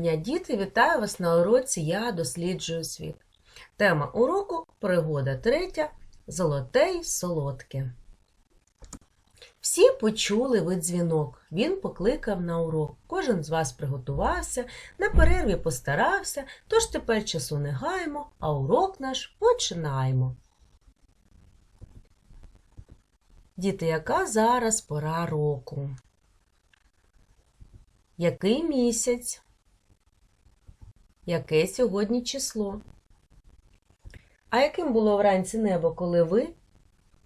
дня, діти! Вітаю вас на уроці Я досліджую світ. Тема уроку пригода третя Золоте й солодке. Всі почули ви дзвінок. Він покликав на урок. Кожен з вас приготувався, на перерві постарався, тож тепер часу не гаємо, а урок наш починаємо. Діти, яка зараз пора року? Який місяць? Яке сьогодні число? А яким було вранці небо, коли ви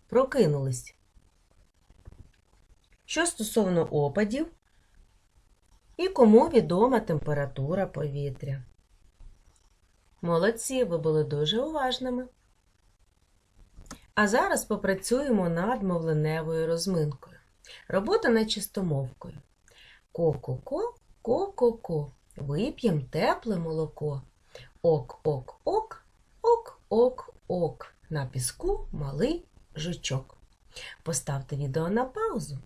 прокинулись? Що стосовно опадів і кому відома температура повітря? Молодці, ви були дуже уважними. А зараз попрацюємо над мовленевою розминкою. Робота над чистомовкою. Ко-ко-ко, ко-ко-ко. Вип'єм тепле молоко. Ок-ок-ок, ок-ок-ок. На піску малий жучок. Поставте відео на паузу.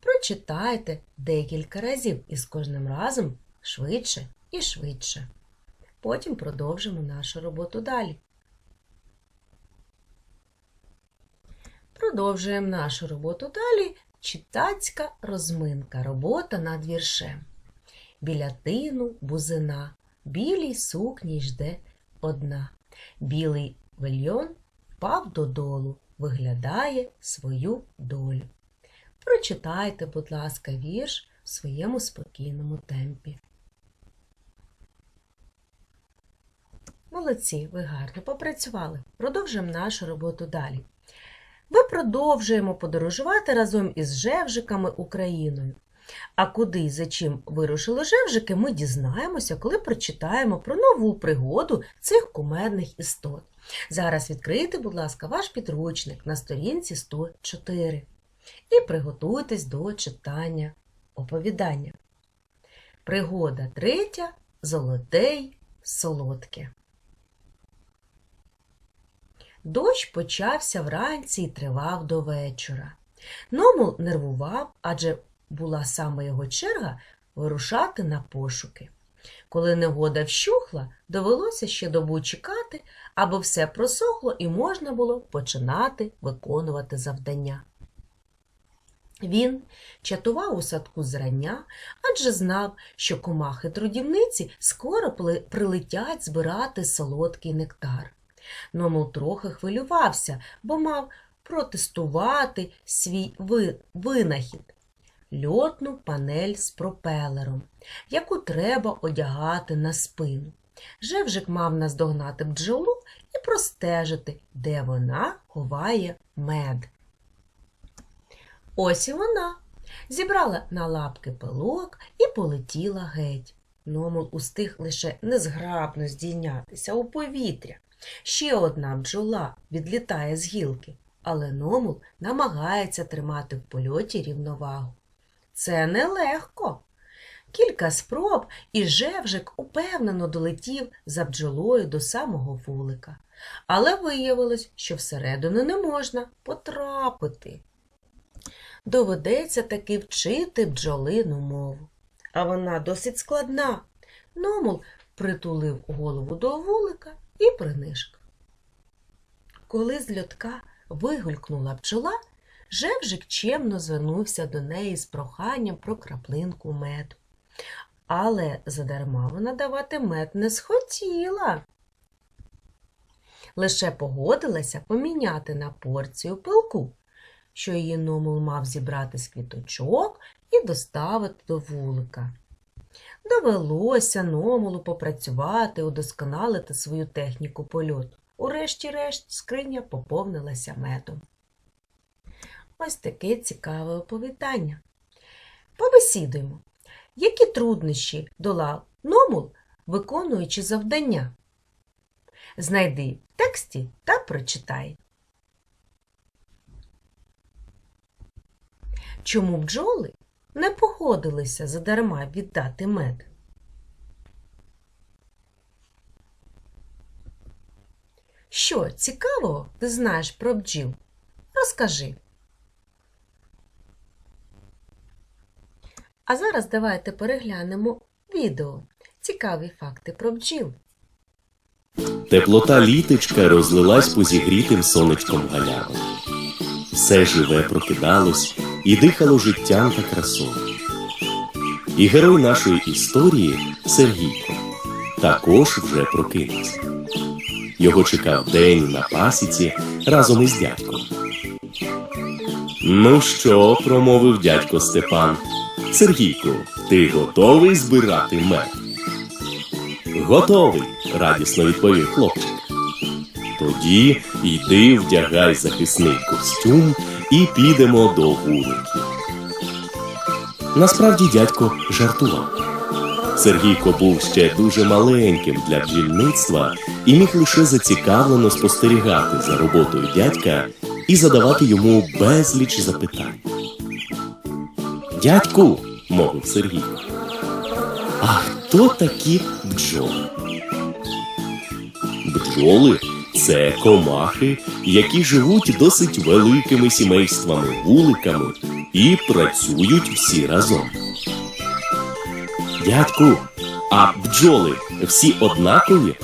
Прочитайте декілька разів і з кожним разом швидше і швидше. Потім продовжимо нашу роботу далі. Продовжуємо нашу роботу далі. Читацька розминка. Робота над віршем. Біля тину бузина, білій сукні жде одна. Білий вельйон впав додолу, виглядає свою долю. Прочитайте, будь ласка, вірш в своєму спокійному темпі. Молодці, ви гарно попрацювали. Продовжуємо нашу роботу далі. Ми продовжуємо подорожувати разом із жевжиками Україною. А куди і за чим вирушили жевжики, ми дізнаємося, коли прочитаємо про нову пригоду цих кумедних істот. Зараз відкрийте, будь ласка, ваш підручник на сторінці 104 і приготуйтесь до читання оповідання. Пригода третя Золоте й солодке. Дощ почався вранці і тривав до вечора. Ному нервував, адже була саме його черга вирушати на пошуки. Коли негода вщухла, довелося ще добу чекати, аби все просохло і можна було починати виконувати завдання. Він чатував у садку зрання, адже знав, що комахи-трудівниці скоро прилетять збирати солодкий нектар. Номел трохи хвилювався, бо мав протестувати свій винахід льотну панель з пропелером, яку треба одягати на спину. Жевжик мав наздогнати бджолу і простежити, де вона ховає мед. Ось і вона. Зібрала на лапки пилок і полетіла геть. Номел устиг лише незграбно здійнятися у повітря. Ще одна бджола відлітає з гілки, але Номул намагається тримати в польоті рівновагу. Це нелегко. Кілька спроб і Жевжик упевнено долетів за бджолою до самого вулика. Але виявилось, що всередину не можна потрапити. Доведеться таки вчити бджолину мову. А вона досить складна. Номул притулив голову до вулика і принишк. Коли з льотка вигулькнула бджола, Жевжик чемно звернувся до неї з проханням про краплинку меду. Але задарма вона давати мед не схотіла. Лише погодилася поміняти на порцію пилку, що її номул мав зібрати з квіточок і доставити до вулика. Довелося номулу попрацювати, удосконалити свою техніку польоту. Урешті-решт скриня поповнилася медом. Ось таке цікаве оповідання. Побесідуємо, які труднощі долав номул, виконуючи завдання. Знайди в тексті та прочитай. Чому бджоли не погодилися задарма віддати мед? Що цікавого ти знаєш про бджіл? Розкажи. А зараз давайте переглянемо відео. цікаві факти про бджіл. Теплота літочка розлилась по зігрітим сонечком галявам. Все живе прокидалось і дихало життям та красою. І герой нашої історії Сергійко також вже прокинувся. Його чекав день на пасіці разом із дядьком. Ну що, промовив дядько Степан. Сергійку, ти готовий збирати мед? Готовий, радісно відповів хлопчик. Тоді йди вдягай захисний костюм і підемо до вуликів. Насправді дядько жартував. Сергійко був ще дуже маленьким для бджільництва і міг лише зацікавлено спостерігати за роботою дядька і задавати йому безліч запитань. Дядьку, мовив Сергійко, а хто такі бджоли? Бджоли це комахи, які живуть досить великими сімействами, вуликами і працюють всі разом. Дядьку, а бджоли всі однакові?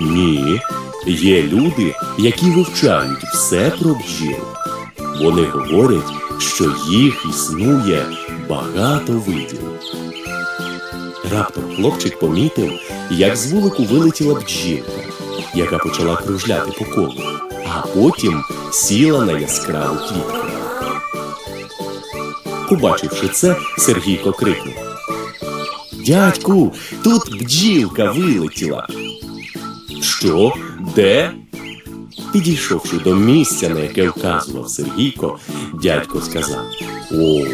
Ні, є люди, які вивчають все про бджіл. Вони говорять, що їх існує багато видів. Раптом хлопчик помітив, як з вулику вилетіла бджілка, яка почала кружляти по колу, а потім сіла на яскраву квітку. Побачивши це, Сергійко крикнув: Дядьку, тут бджілка вилетіла. Що? Де? Підійшовши до місця, на яке вказував Сергійко, дядько сказав: О,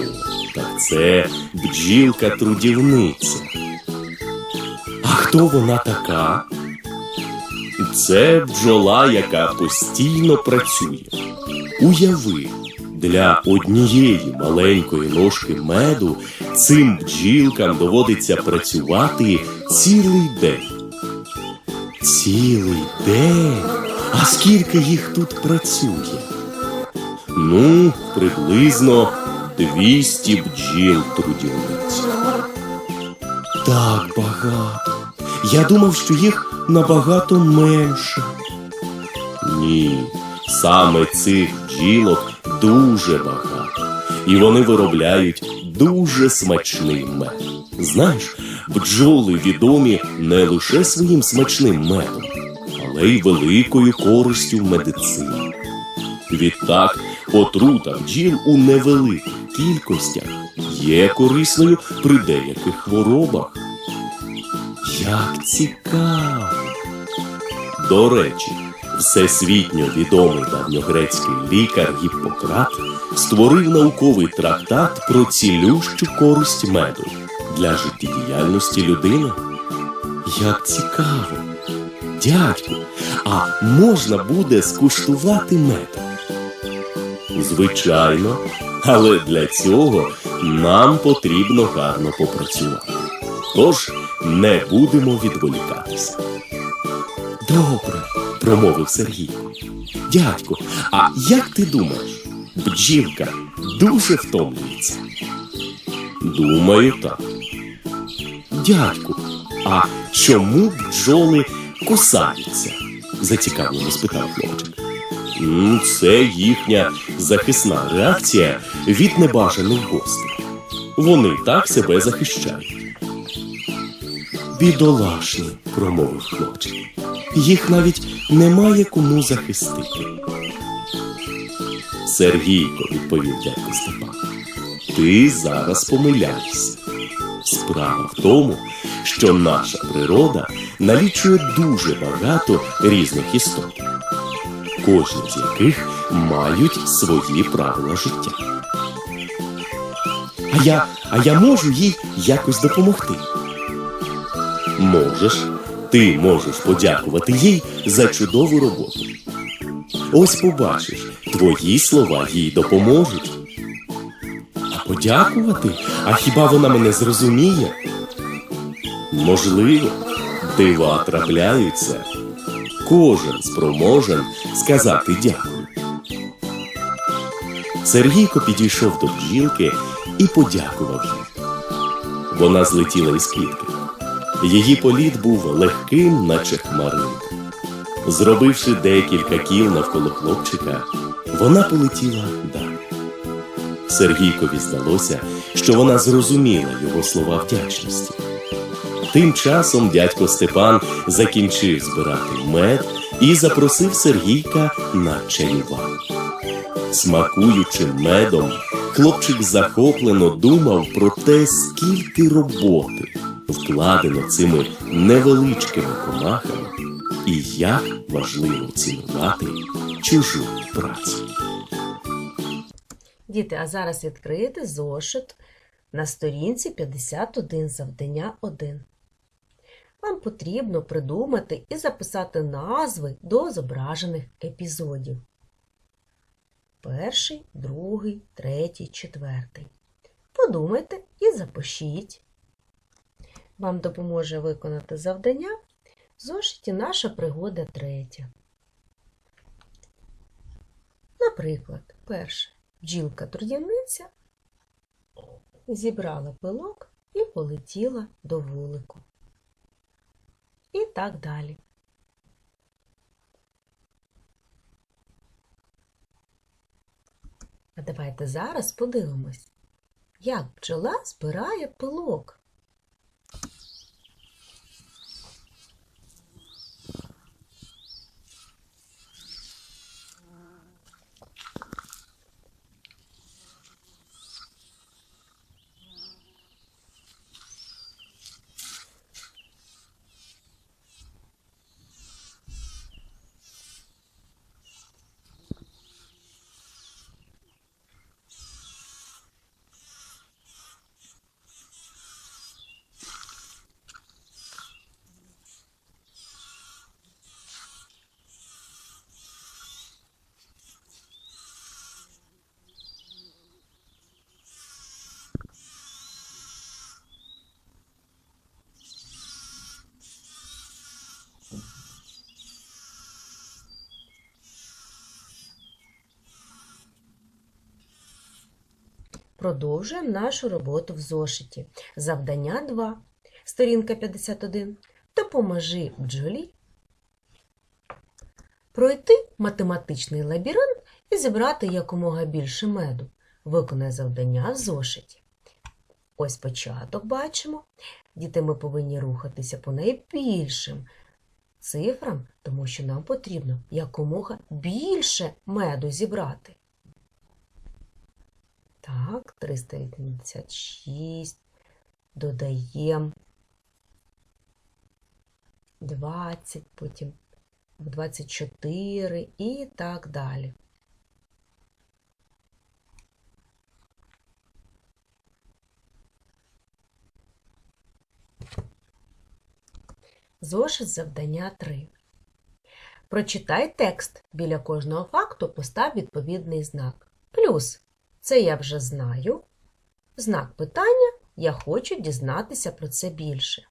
так це бджілка трудівниця. А хто вона така? Це бджола, яка постійно працює. Уяви, для однієї маленької ложки меду цим бджілкам доводиться працювати цілий день. Цілий день? А скільки їх тут працює? Ну, приблизно 200 бджіл трудівниць. Так багато. Я думав, що їх набагато менше. Ні, саме цих бджілок дуже багато. І вони виробляють дуже смачний мед. Знаєш, бджоли відомі не лише своїм смачним медом, але користю в медицині. Відтак, отрута бджіл у невеликих кількостях є корисною при деяких хворобах. Як цікаво! До речі, всесвітньо відомий давньогрецький лікар Гіппократ створив науковий трактат про цілющу користь меду для життєдіяльності людини. Як цікаво! Дядьку, а можна буде скуштувати мед? Звичайно, але для цього нам потрібно гарно попрацювати. Тож не будемо відволікатися. Добре, промовив Сергій. Дядько, а як ти думаєш, бджілка дуже втомлюється? Думаю, так. Дядьку, а чому бджоли кусаються? зацікавлено спитав хлопчик. Це їхня захисна реакція від небажаних гостей. Вони так себе захищають. Бідолашні, промовив хлопчик. Їх навіть немає кому захистити. Сергійко, відповів дядько Степан. Ти зараз помиляєшся. Справа в тому, що наша природа налічує дуже багато різних істот, кожні з яких мають свої правила життя. А я, а я можу їй якось допомогти. Можеш, ти можеш подякувати їй за чудову роботу. Ось побачиш, твої слова їй допоможуть. А подякувати? А хіба вона мене зрозуміє? Можливо, дива трапляються. Кожен спроможен сказати дякую. Сергійко підійшов до бджілки і подякував їй. Вона злетіла із квітки. Її політ був легким, наче хмаринка. Зробивши декілька кіл навколо хлопчика, вона полетіла далі. Сергійкові здалося, що вона зрозуміла його слова вдячності. Тим часом дядько Степан закінчив збирати мед і запросив Сергійка на чаювання. Смакуючи медом, хлопчик захоплено думав про те, скільки роботи вкладено цими невеличкими комахами, і як важливо цінувати чужу працю. Діти, а зараз відкрийте зошит на сторінці 51 завдання 1. Вам потрібно придумати і записати назви до зображених епізодів. Перший, другий, третій, четвертий. Подумайте і запишіть. Вам допоможе виконати завдання в зошиті наша пригода третя. Наприклад, перше. Бджілка-трудівниця зібрала пилок і полетіла до вулику. І так далі. А давайте зараз подивимось, як бджола збирає пилок. Продовжуємо нашу роботу в зошиті. Завдання 2. Сторінка 51. Допоможи бджолі пройти математичний лабіринт і зібрати якомога більше меду. Виконай завдання в зошиті. Ось початок бачимо. Діти, ми повинні рухатися по найбільшим цифрам, тому що нам потрібно якомога більше меду зібрати. Так, 386. Додаємо 20, потім 24 і так далі. Зошит завдання 3. Прочитай текст. Біля кожного факту постав відповідний знак. Плюс це я вже знаю. Знак питання я хочу дізнатися про це більше.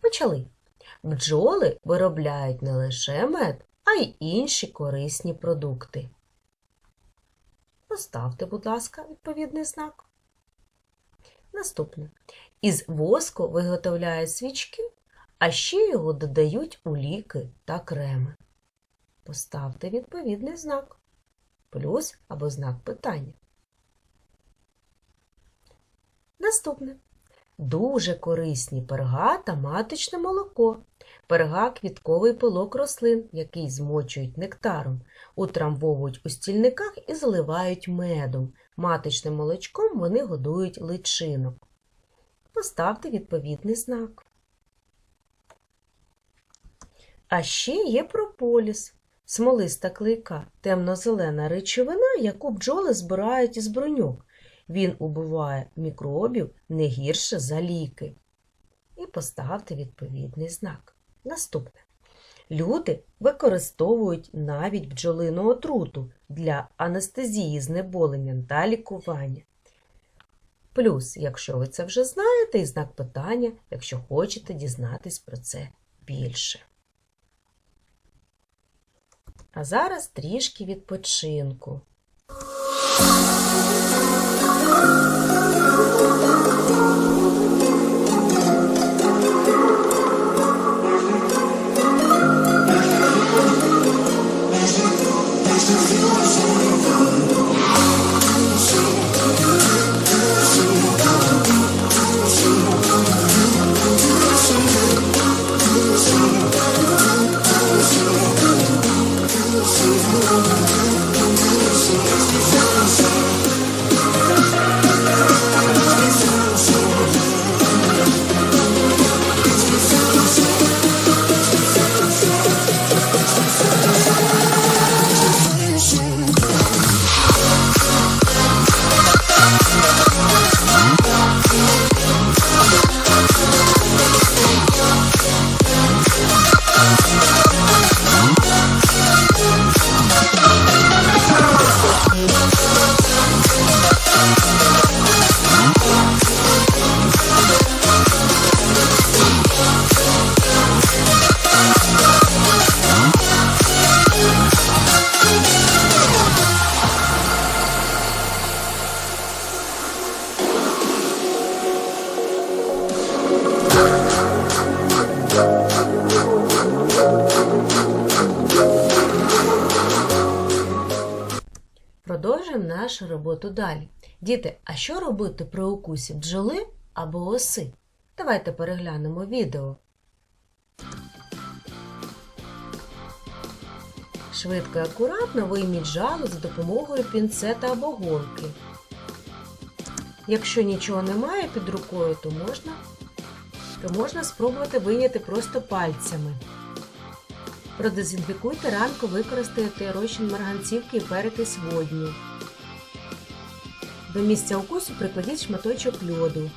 Почали. Бджоли виробляють не лише мед, а й інші корисні продукти. Поставте, будь ласка, відповідний знак. Наступне. Із воску виготовляють свічки, а ще його додають у ліки та креми. Поставте відповідний знак. Плюс або знак питання. Наступне. Дуже корисні перга та маточне молоко. Перга квітковий пилок рослин, який змочують нектаром, утрамбовують у стільниках і заливають медом. Маточним молочком вони годують личинок. Поставте відповідний знак. А ще є прополіс. Смолиста клейка, темно-зелена речовина, яку бджоли збирають із броньок. Він убиває мікробів не гірше за ліки. І поставте відповідний знак. Наступне. Люди використовують навіть бджолину отруту для анестезії, знеболення та лікування. Плюс, якщо ви це вже знаєте, і знак питання, якщо хочете дізнатись про це більше. А зараз трішки відпочинку. Thank you. Роботу далі. Діти, а що робити при укусі бджоли або оси? Давайте переглянемо відео. Швидко і акуратно вийміть жало за допомогою пінцета або голки. Якщо нічого немає під рукою, то можна, то можна спробувати вийняти просто пальцями. Продезінфікуйте ранку, використайте розчин марганцівки і перекись водню. До місця укусу прикладіть шматочок льоду.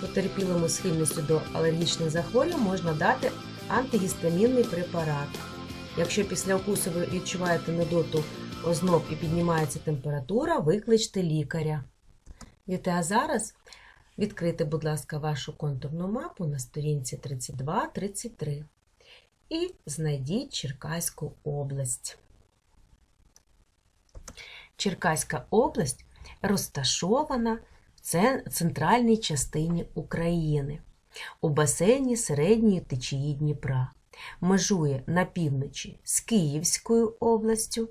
Потерпілому схильністю до алергічних захворювань можна дати антигістамінний препарат. Якщо після укусу ви відчуваєте нудоту озноб і піднімається температура, викличте лікаря. Діти, а зараз відкрийте, будь ласка, вашу контурну мапу на сторінці 32-33 і знайдіть Черкаську область. Черкаська область розташована в центральній частині України у басейні середньої течії Дніпра. Межує на півночі з Київською областю,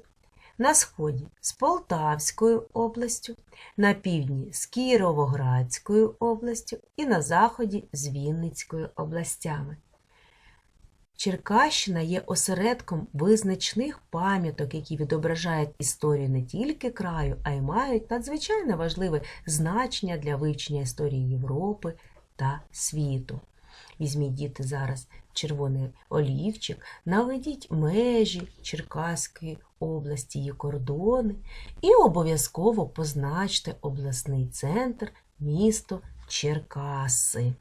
на сході з Полтавською областю, на півдні з Кіровоградською областю і на заході з Вінницькою областями. Черкащина є осередком визначних пам'яток, які відображають історію не тільки краю, а й мають надзвичайно важливе значення для вивчення історії Європи та світу. Візьміть діти зараз червоний олівчик, наведіть межі Черкаської області, її кордони і обов'язково позначте обласний центр місто Черкаси.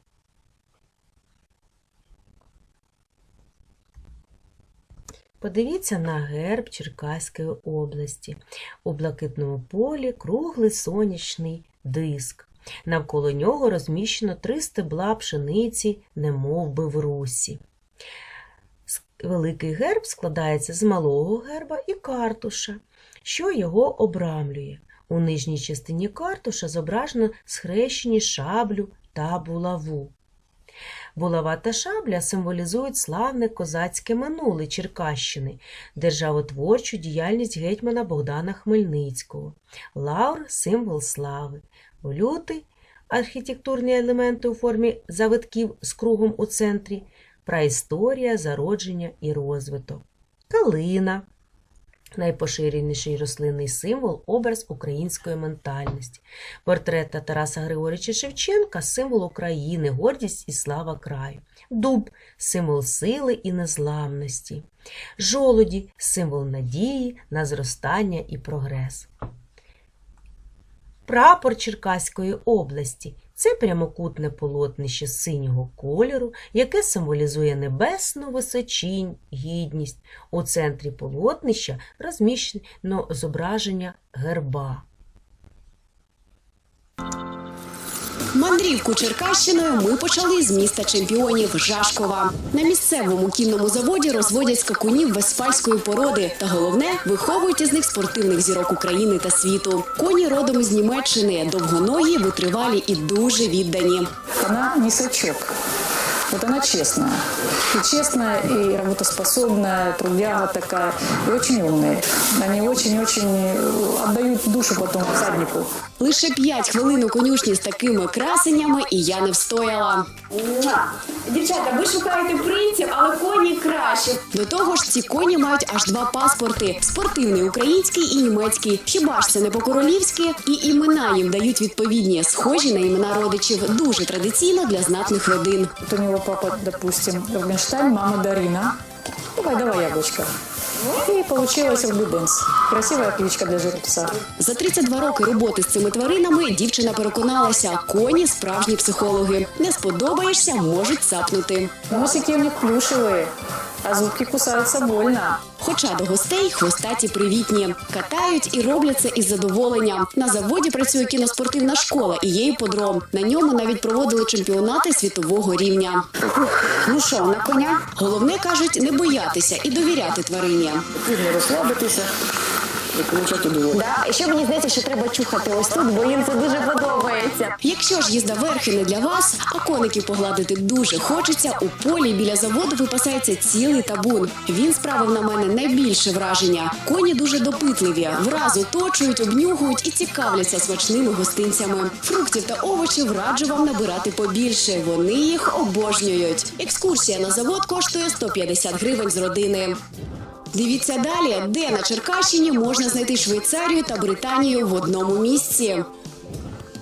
Подивіться на герб Черкаської області. У блакитному полі круглий сонячний диск. Навколо нього розміщено три стебла пшениці, немов би в русі. Великий герб складається з малого герба і картуша, що його обрамлює. У нижній частині картуша зображено схрещені шаблю та булаву. Булава та шабля символізують славне козацьке минуле Черкащини, державотворчу діяльність гетьмана Богдана Хмельницького, лавр символ слави, лютий архітектурні елементи у формі завитків з кругом у центрі, праісторія, зародження і розвиток, калина. Найпоширеніший рослинний символ образ української ментальності. Портрет Тараса Григорича Шевченка символ України, гордість і слава краю. Дуб символ сили і незламності. Жолоді символ надії на зростання і прогрес. Прапор Черкаської області це прямокутне полотнище синього кольору, яке символізує небесну височінь, гідність. У центрі полотнища розміщено зображення герба. Мандрівку Черкащиною ми почали з міста чемпіонів Жашкова. На місцевому кінному заводі розводять скакунів веспальської породи, та головне виховують із них спортивних зірок України та світу. Коні родом із Німеччини, довгоногі, витривалі і дуже віддані. Вона не сачок. Вот она честная. И честная, и работоспособная, трудяга такая, и очень умная. Они очень-очень э, отдают душу потом всаднику. Лише п'ять хвилин у конюшні з такими красеннями, і я не встояла. Дівчата, ви шукаєте принців, але коні краще. До того ж, ці коні мають аж два паспорти: спортивний український і німецький. Хіба ж це не по-королівськи? І імена їм дають відповідні, схожі на імена родичів, дуже традиційно для знатних родин. Вот у него папа, допустим, Рубинштейн, мама Дарина. Давай, давай, яблочко. І получилась Рубиденс. Красива кличка для жеребця. За 32 роки роботи з цими тваринами дівчина переконалася, коні справжні психологи. Не сподобаєшся, можуть цапнути. Носики у них плюшевые, а зубки кусаються больно. Хоча до гостей хвостаті привітні, катають і роблять це із задоволенням. На заводі працює кіноспортивна школа і є іподром. На ньому навіть проводили чемпіонати світового рівня. Ну що, на коня? Головне кажуть, не боятися і довіряти тварині. Потрібно розслабитися і получати. Да, і ще мені здається, що треба чухати ось тут, бо їм це дуже подобається. Якщо ж їзда верхи не для вас, а коників погладити дуже хочеться, у полі біля заводу випасається цілий табун. Він справив на мене найбільше враження. Коні дуже допитливі, враз оточують, обнюхують і цікавляться смачними гостинцями. Фруктів та овочів раджу вам набирати побільше. Вони їх обожнюють. Екскурсія на завод коштує 150 гривень з родини. Дивіться далі, де на Черкащині можна знайти Швейцарію та Британію в одному місці.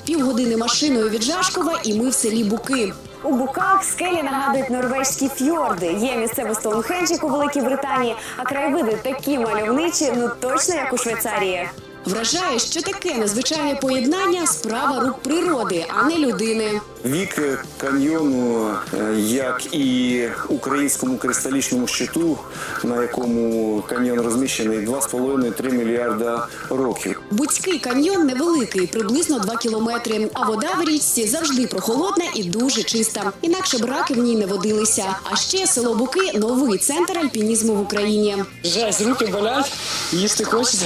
Півгодини машиною від Жашкова, і ми в селі Буки. У буках скелі нагадують норвезькі фьорди. Є місцевий Стоунхендж, як у Великій Британії, а краєвиди такі мальовничі, ну точно як у Швейцарії. Вражає, що таке незвичайне поєднання справа рук природи, а не людини. Вік е, каньйону, е, як і українському кристалічному щиту, на якому каньйон розміщений, 2,5-3 мільярда років. Буцький каньйон невеликий, приблизно 2 кілометри. А вода в річці завжди прохолодна і дуже чиста. Інакше б раки в ній не водилися. А ще село Буки новий центр альпінізму в Україні. Жесть, руки болять, їсти хочеться.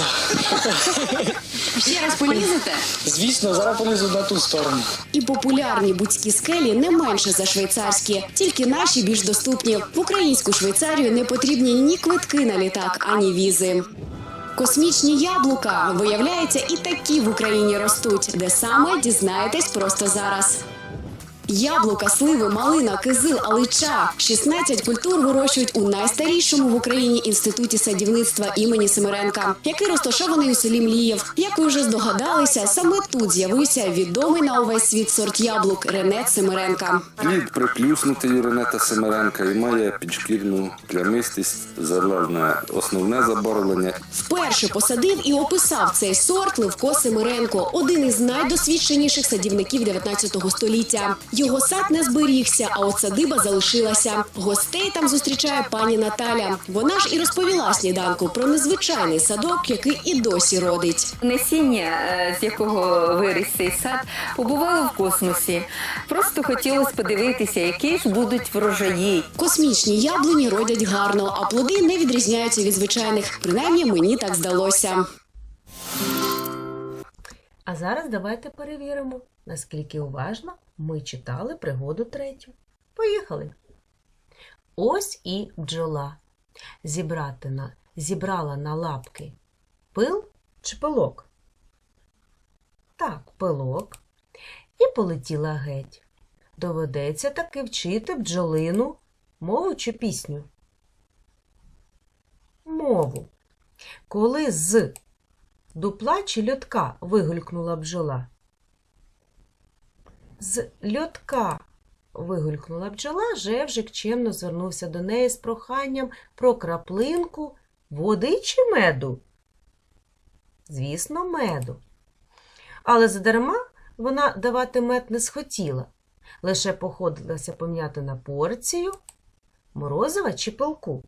Ще раз полізете? Звісно, зараз полізу на ту сторону. І популярні будські скелі не менше за швейцарські, тільки наші більш доступні. В українську Швейцарію не потрібні ні квитки на літак, ані візи. Космічні яблука виявляється, і такі в Україні ростуть, де саме дізнаєтесь просто зараз. Яблука, сливи, малина, кизил, алича. 16 культур вирощують у найстарішому в Україні інституті садівництва імені Семеренка, який розташований у селі Млієв. Як ви вже здогадалися, саме тут з'явився відомий на увесь світ сорт яблук Ренет Семеренка. Плід приплюснутий Ренета Семеренка і має підшкірну плямистість, зелене основне забарвлення. Вперше посадив і описав цей сорт Левко Семиренко, один із найдосвідченіших садівників 19 століття. Його сад не зберігся, а от садиба залишилася. Гостей там зустрічає пані Наталя. Вона ж і розповіла сніданку про незвичайний садок, який і досі родить. Насіння, е, з якого виріс цей сад, побувало в космосі. Просто хотілося подивитися, які ж будуть врожаї. Космічні яблуні родять гарно, а плоди не відрізняються від звичайних. Принаймні мені так здалося. А зараз давайте перевіримо, наскільки уважно ми читали пригоду третю. Поїхали. Ось і бджола. Зібрати на, зібрала на лапки пил чи пилок? Так, пилок. І полетіла геть. Доведеться таки вчити бджолину мову чи пісню. Мову. Коли з дупла чи льотка вигулькнула бджола. З льотка вигулькнула бджола, Жевжик чемно звернувся до неї з проханням про краплинку води чи меду. Звісно, меду. Але задарма вона давати мед не схотіла, лише походилася пом'яти на порцію морозива чи пилку.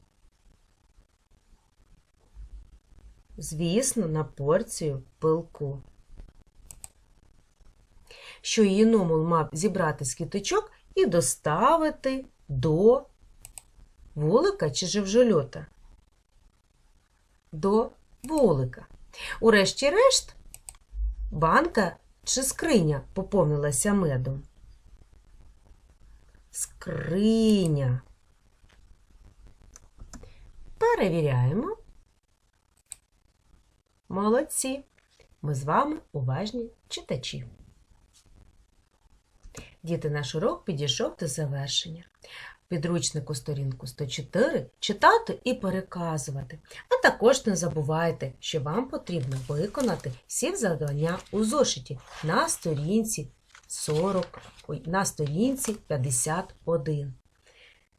Звісно, на порцію пилку. Що її номул мав зібрати з квіточок і доставити до вулика чи живжольота? До вулика. Урешті-решт, банка чи скриня поповнилася медом? Скриня. Перевіряємо. Молодці! Ми з вами уважні читачі. Діти, наш урок підійшов до завершення. Підручнику сторінку 104 читати і переказувати. А також не забувайте, що вам потрібно виконати всі завдання у зошиті на сторінці 40, на сторінці 51.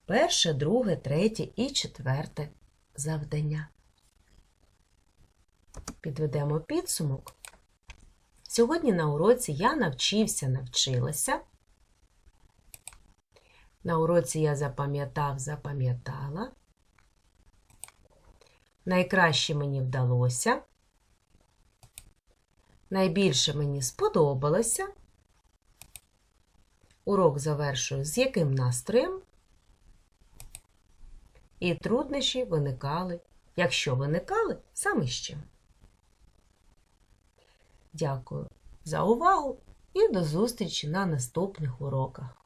Перше, друге, третє і четверте завдання. Підведемо підсумок. Сьогодні на уроці я навчився, навчилася. На уроці я запам'ятав, запам'ятала. Найкраще мені вдалося. Найбільше мені сподобалося. Урок завершую з яким настроєм. І труднощі виникали, якщо виникали, саме з чим. Дякую за увагу і до зустрічі на наступних уроках.